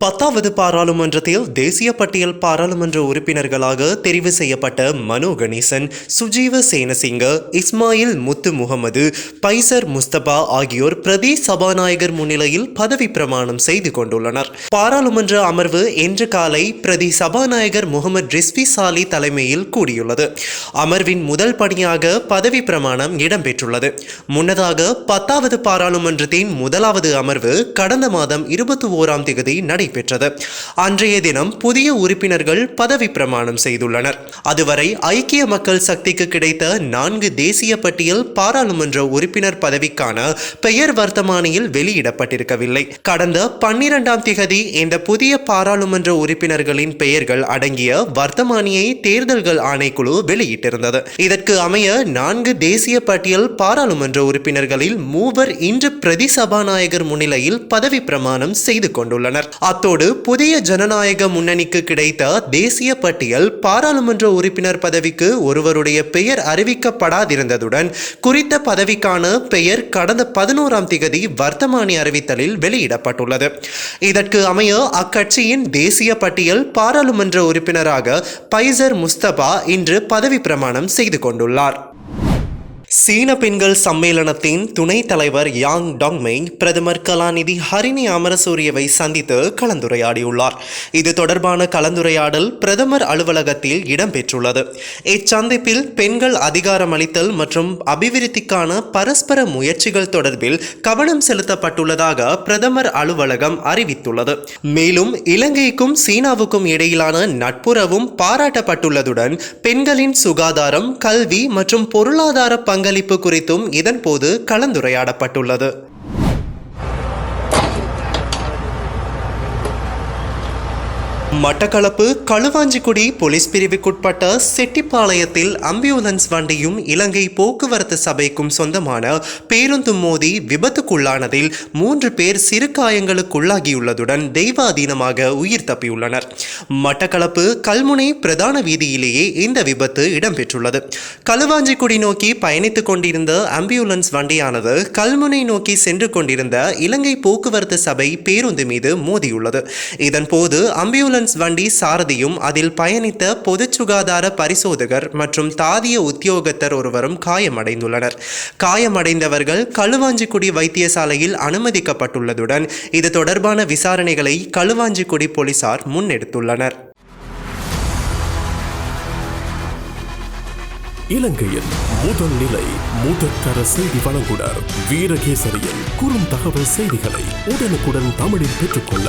பத்தாவது பாராளுமன்றத்தில் தேசிய பட்டியல் பாராளுமன்ற உறுப்பினர்களாக தெரிவு செய்யப்பட்ட மனோ கணேசன் சுஜீவ சேனசிங்க இஸ்மாயில் முத்து முகமது பைசர் முஸ்தபா ஆகியோர் பிரதி சபாநாயகர் முன்னிலையில் பதவி பிரமாணம் செய்து கொண்டுள்ளனர். பாராளுமன்ற அமர்வு இன்று காலை பிரதி சபாநாயகர் முகமது ரிஸ்வி சாலி தலைமையில் கூடியுள்ளது. அமர்வின் முதல் பணியாக பதவி பிரமாணம் இடம்பெற்றுள்ளது. முன்னதாக பத்தாவது பாராளுமன்றத்தின் முதலாவது அமர்வு கடந்த மாதம் இருபத்தி ஓராம் தேதி நடைபெற்றது அன்றைய தினம் புதிய உறுப்பினர்கள் பதவி பிரமாணம் செய்துள்ளனர். அதுவரை ஐக்கிய மக்கள் சக்திக்கு கிடைத்த நான்கு தேசிய பட்டியல் பாராளுமன்ற உறுப்பினர் பதவிக்கான பெயர் வர்த்தமானியில் வெளியிடப்பட்டிருக்கவில்லை. கடந்த பன்னிரண்டாம் திகதி இந்த புதிய பாராளுமன்ற உறுப்பினர்களின் பெயர்கள் அடங்கிய வர்த்தமானியை தேர்தல்கள் ஆணைக்குழு வெளியிட்டிருந்தது. இதற்கு அமைய நான்கு தேசிய பட்டியல் பாராளுமன்ற உறுப்பினர்களில் மூவர் இன்று பிரதி சபாநாயகர் முன்னிலையில் பதவி பிரமாணம் செய்து கொண்டுள்ளனர். அத்தோடு புதிய ஜனநாயக முன்னணிக்கு கிடைத்த தேசிய பட்டியல் பாராளுமன்ற உறுப்பினர் பதவிக்கு ஒருவருடைய பெயர் அறிவிக்கப்படாதிருந்ததுடன் குறித்த பதவிக்கான பெயர் கடந்த பதினோராம் திகதி வர்த்தமானி அறிவித்தலில் வெளியிடப்பட்டுள்ளது. இதற்கு அமைய அக்கட்சியின் தேசிய பட்டியல் பாராளுமன்ற உறுப்பினராக பைசர் முஸ்தபா இன்று பதவி பிரமாணம் செய்து கொண்டுள்ளார். சீன பெண்கள் சம்மேளனத்தின் துணைத் தலைவர் யாங் டாங்மெய் பிரதமர் கலாநிதி ஹரிணி அமரசூரியவை சந்தித்து கலந்துரையாடியுள்ளார். இது தொடர்பான கலந்துரையாடல் பிரதமர் அலுவலகத்தில் இடம்பெற்றுள்ளது. இச்சந்திப்பில் பெண்கள் அதிகாரமளித்தல் மற்றும் அபிவிருத்திக்கான பரஸ்பர முயற்சிகள் தொடர்பில் கவனம் செலுத்தப்பட்டுள்ளதாக பிரதமர் அலுவலகம் அறிவித்துள்ளது. மேலும் இலங்கைக்கும் சீனாவுக்கும் இடையிலான நட்புறவும் பாராட்டப்பட்டுள்ளதுடன் பெண்களின் சுகாதாரம் கல்வி மற்றும் பொருளாதார பங்களிப்பு குறித்தும் இதன்போது கலந்துரையாடப்பட்டுள்ளது. மட்டக்களப்பு களுவாஞ்சிக்குடி போலீஸ் பிரிவுக்குட்பட்ட செட்டிப்பாளையத்தில் அம்பியூலன்ஸ் வண்டியும் இலங்கை போக்குவரத்து சபைக்கும் சொந்தமான பேருந்தும் மோதி விபத்துக்குள்ளானதில் மூன்று பேர் சிறு காயங்களுக்குள்ளாகியுள்ளதுடன் தெய்வாதீனமாக உயிர் தப்பியுள்ளனர். மட்டக்களப்பு கல்முனை பிரதான வீதியிலேயே இந்த விபத்து இடம்பெற்றுள்ளது. களுவாஞ்சிக்குடி நோக்கி பயணித்துக் கொண்டிருந்த அம்பியூலன்ஸ் வண்டியானது கல்முனை நோக்கி சென்று கொண்டிருந்த இலங்கை போக்குவரத்து சபை பேருந்து மீது மோதியுள்ளது. இதன்போது அம்பியூலன்ஸ் வண்டி சாரதியும் அதில் பயணித்த பொது சுகாதார பரிசோதகர் மற்றும் தாதிய உத்தியோகத்தர் ஒருவரும் காயமடைந்துள்ளனர். காயமடைந்தவர்கள் களுவாஞ்சிக்குடி வைத்தியசாலையில் அனுமதிக்கப்பட்டுள்ளதுடன் இது தொடர்பான விசாரணைகளை களுவாஞ்சிக்குடி போலீசார் முன்னெடுத்துள்ளனர். இலங்கையில் முதல் நிலை முதற்கர செய்தி வழங்குனர் வீரகேசரியின் குறுந்தகவல் செய்திகளை உடனுக்குடன் தமிழில் பெற்றுக்கொள்ள